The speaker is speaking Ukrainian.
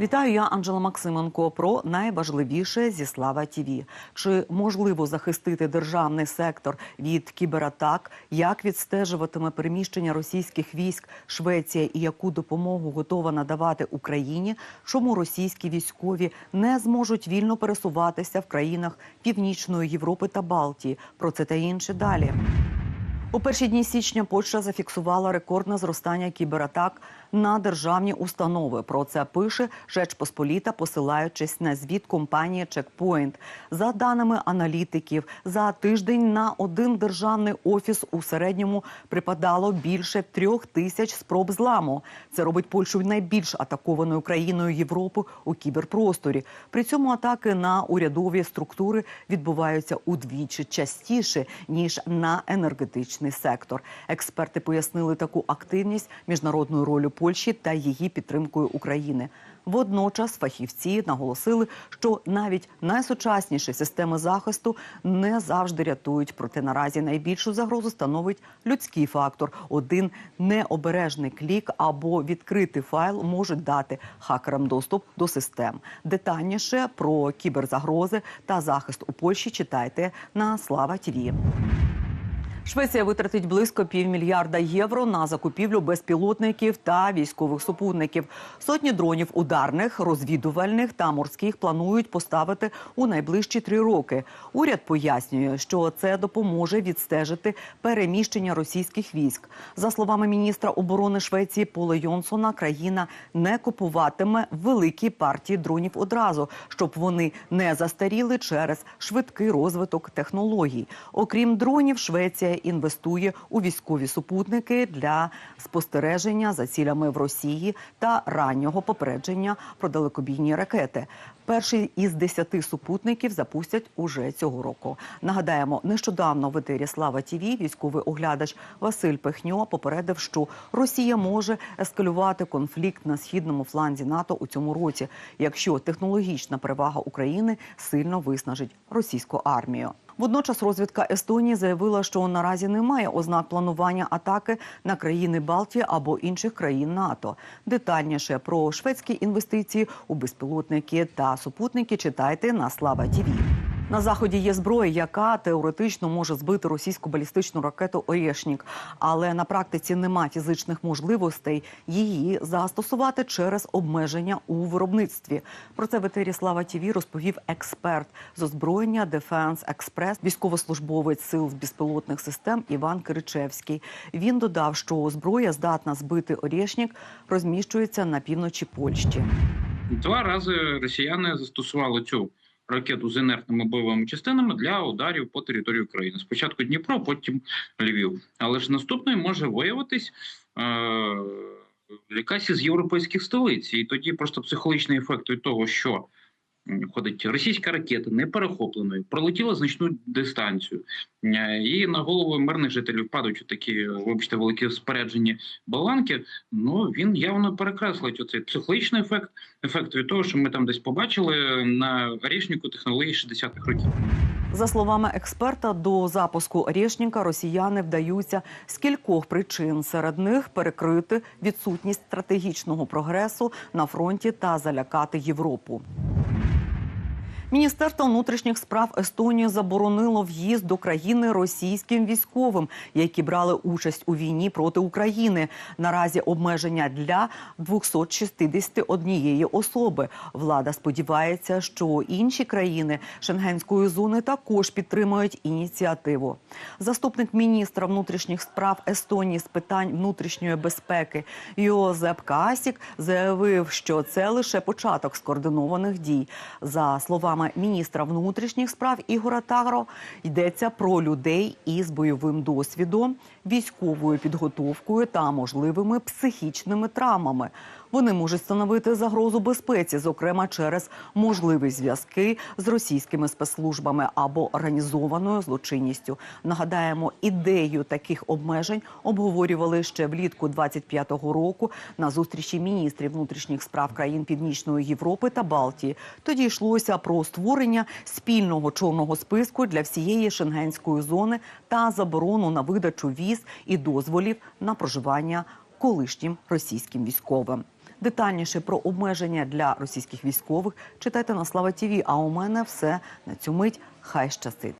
Вітаю, я Анжела Максименко. Про найважливіше зі Слава ТІВІ. Чи можливо захистити державний сектор від кібератак? Як відстежуватиме переміщення російських військ Швеція і яку допомогу готова надавати Україні? Чому російські військові не зможуть вільно пересуватися в країнах Північної Європи та Балтії? Про це та інше далі. У перші дні січня Польща зафіксувала рекордне зростання кібератак на державні установи. Про це пише Жеч Посполіта, посилаючись на звіт компанії Checkpoint. За даними аналітиків, за тиждень на один державний офіс у середньому припадало більше трьох тисяч спроб зламу. Це робить Польщу найбільш атакованою країною Європи у кіберпросторі. При цьому атаки на урядові структури відбуваються удвічі частіше ніж на енергетичний сектор. Експерти пояснили таку активність міжнародною ролью Польщі та її підтримкою України. Водночас фахівці наголосили, що навіть найсучасніші системи захисту не завжди рятують. Проте наразі найбільшу загрозу становить людський фактор. Один необережний клік або відкритий файл можуть дати хакерам доступ до систем. Детальніше про кіберзагрози та захист у Польщі читайте на Слава ТІВІ. Швеція витратить близько півмільярда євро на закупівлю безпілотників та військових супутників. Сотні дронів ударних, розвідувальних та морських планують поставити у найближчі три роки. Уряд пояснює, що це допоможе відстежити переміщення російських військ. За словами міністра оборони Швеції Пола Йонсона, країна не купуватиме великі партії дронів одразу, щоб вони не застаріли через швидкий розвиток технологій. Окрім дронів, Швеція інвестує у військові супутники для спостереження за цілями в Росії та раннього попередження про далекобійні ракети. Перший із десяти супутників запустять уже цього року. Нагадаємо, нещодавно в етері Слава Тіві військовий оглядач Василь Пехньо попередив, що Росія може ескалювати конфлікт на східному фланзі НАТО у цьому році, якщо технологічна перевага України сильно виснажить російську армію. Водночас розвідка Естонії заявила, що наразі немає ознак планування атаки на країни Балтії або інших країн НАТО. Детальніше про шведські інвестиції у безпілотники та супутники читайте на Слава Тіві. На заході є зброя, яка теоретично може збити російську балістичну ракету Орєшнік, але на практиці нема фізичних можливостей її застосувати через обмеження у виробництві. Про це в етері Слава Тіві розповів експерт з озброєння Дефенс Експрес, військовослужбовець сил безпілотних систем Іван Киричевський. Він додав, що зброя здатна збити Орєшнік, розміщується на півночі Польщі. Два рази росіяни застосували цю ракету з інертними бойовими частинами для ударів по території України. Спочатку Дніпро, потім Львів. Але ж наступною може виявитись е- якась із європейських столиць, і тоді просто психологічний ефект від того, що ходить російська ракета неперехопленою, пролетіла значну дистанцію, Е, і на голову мирних жителів падають такі, вибачте, великі споряджені баланки. Ну він явно перекреслить оцей психологічний ефект, ефект від того, що ми там десь побачили на річнику технології 60-х років. За словами експерта, до запуску Орєшніка росіяни вдаються з кількох причин. Серед них перекрити відсутність стратегічного прогресу на фронті та залякати Європу. Міністерство внутрішніх справ Естонії заборонило в'їзд до країни російським військовим, які брали участь у війні проти України. Наразі обмеження для 261 особи. Влада сподівається, що інші країни Шенгенської зони також підтримують ініціативу. Заступник міністра внутрішніх справ Естонії з питань внутрішньої безпеки Йозеп Касік заявив, що це лише початок скоординованих дій. За словами міністра внутрішніх справ Ігора Таро, йдеться про людей із бойовим досвідом, військовою підготовкою та можливими психічними травмами. Вони можуть становити загрозу безпеці, зокрема через можливі зв'язки з російськими спецслужбами або організованою злочинністю. Нагадаємо, ідею таких обмежень обговорювали ще влітку 25-го року на зустрічі міністрів внутрішніх справ країн Північної Європи та Балтії. Тоді йшлося про створення спільного чорного списку для всієї шенгенської зони та заборону на видачу віз і дозволів на проживання колишнім російським військовим. Детальніше про обмеження для російських військових читайте на Слава ТІВІ. А у мене все на цю мить. Хай щастить.